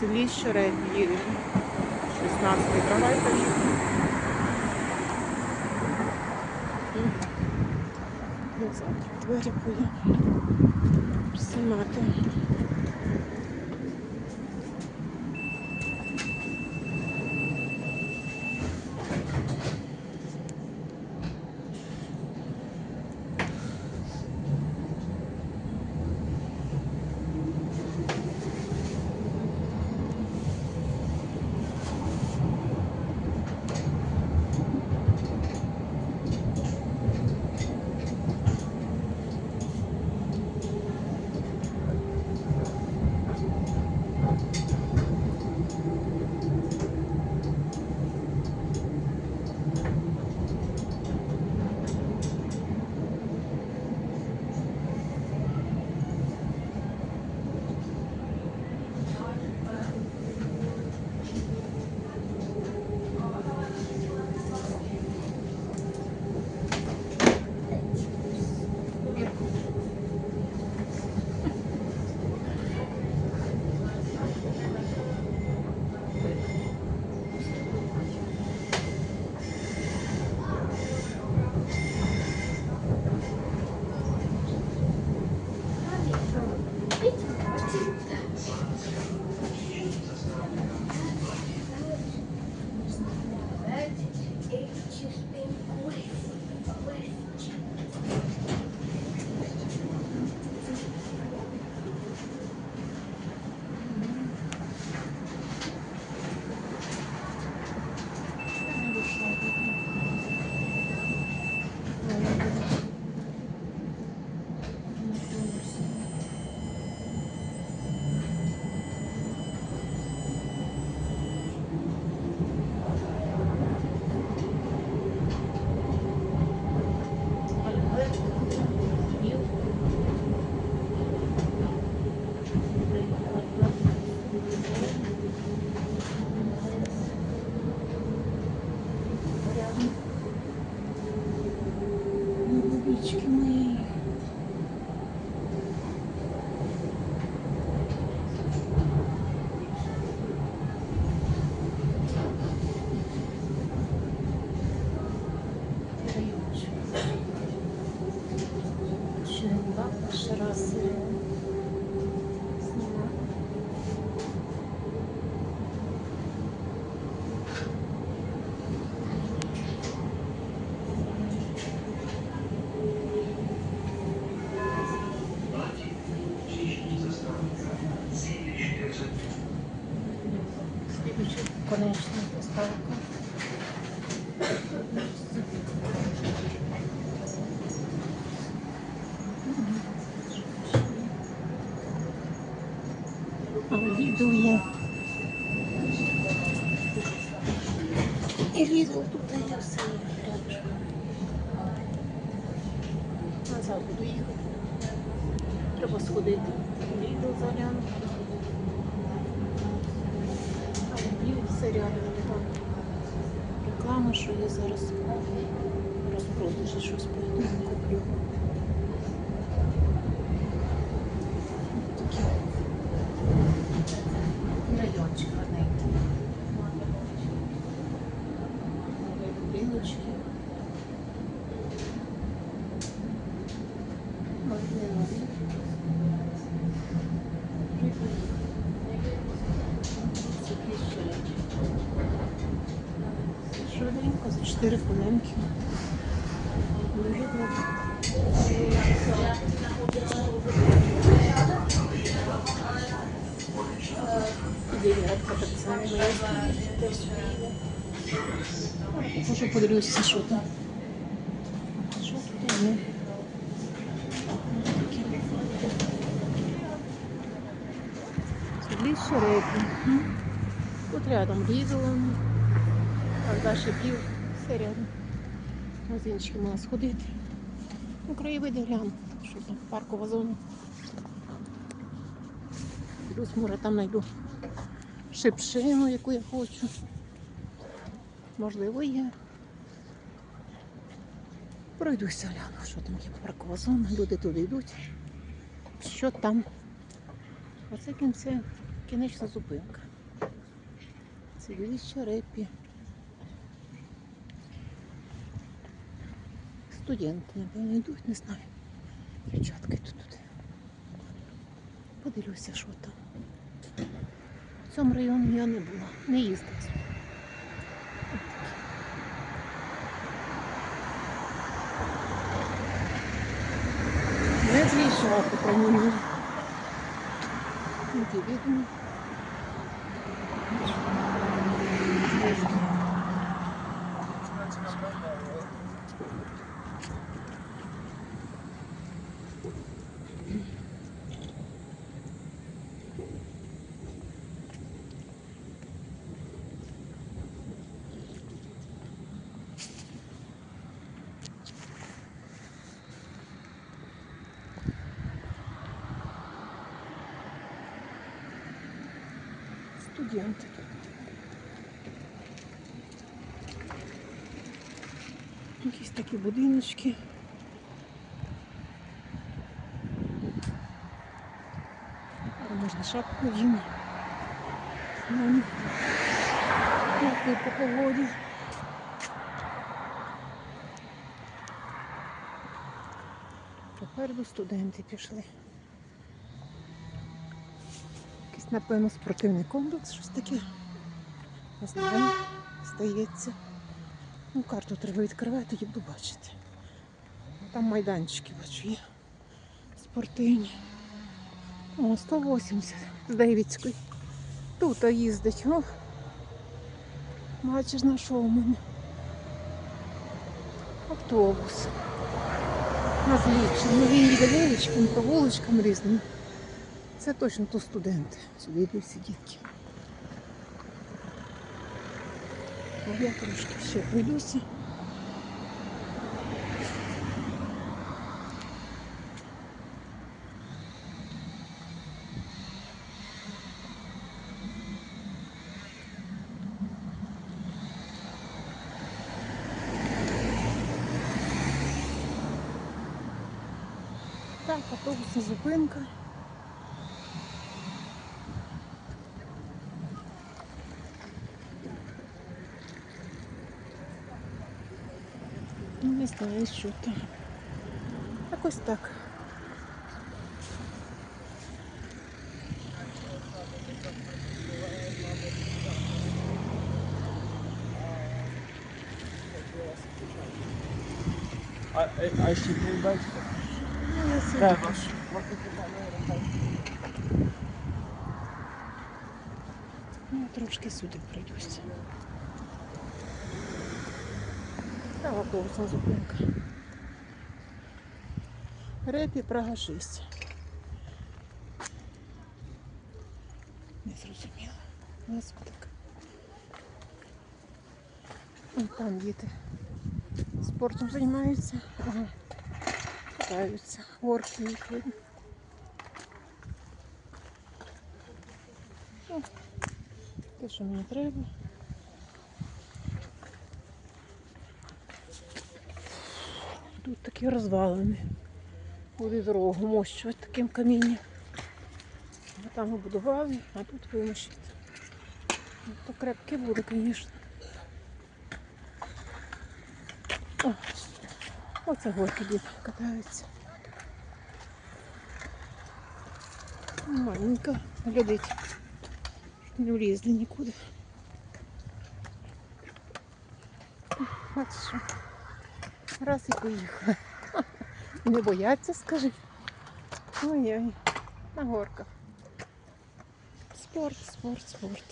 селі Щереб'ї. 16 трамвай поїхав. Завтра двері поїду. Знімати. Перший раз. е, їду я. І лізу тут я все рядом. Назад буду їхати. Треба сходити. Ліду загляну. А їду все реклама, що я зараз розпродажі щось пойду куплю. Такі райончик гарненький. Речі. Швиденько, за 4 хвилинки. Дуже добре. Покажу, подивлюся, що там. Що тут є? Це більше рейки. Тут рядом Lidl, а далі пів, все рядом. Магазинчики можна сходити. Ну, краєвиди гляну, що там, паркова зона. Плюс, може, там знайду шипшину, яку я хочу. Можливо, є. Пройдуся, гляну, що там є паркова зона, люди туди йдуть. Що там? Оце кінце, кінечна зупинка. Селище Репі. Студенти, напевно, йдуть, не знаю. Дівчатки тут тут. Подивлюся, що там. В цьому районі я не була, не їздила сюди. Не з'їжджав, по крайній мірі. Не Тут. Якісь такі будиночки. Можна шапку їм. Ну, по погоді. Попереду студенти пішли. Напевно, спортивний комплекс, щось таке. Не знаю, здається. Ну, карту треба відкривати, тоді буду бачити. Там майданчики бачу є. Спортивні. О, 180 з Дейвідської. Тут їздить. О. Бачиш, знайшов у мене. Автобус. На злічі. Ну, він їде вуличками, по вуличкам різним. Це точно то студенти. Сюди йдуть всі дітки. Ну, Я трошки ще пройдуся. Так, автобусна зупинка. Ну, Не знаю, що там. Якось так. А, а, а ще? Ну, я собі Треба. теж. Ну, трошки сюди пройдуся. Та автобусна зупинка. Репі Прага 6. Не зрозуміла. Господик. Вон там діти спортом займаються. Ага. Катаються. Горки їх. Ну, Те, що мені треба. Тут такі розвалини. Буде дорогу мощувати таким камінням. Там побудували, а тут вимощити. Ну, То крепке буде, звісно. Оце горки діти катаються. Маленько, глядить. Не влізли нікуди. От що. Раз і поїхали. Не бояться, скажи. Ой-ой, на горках. Спорт, спорт, спорт.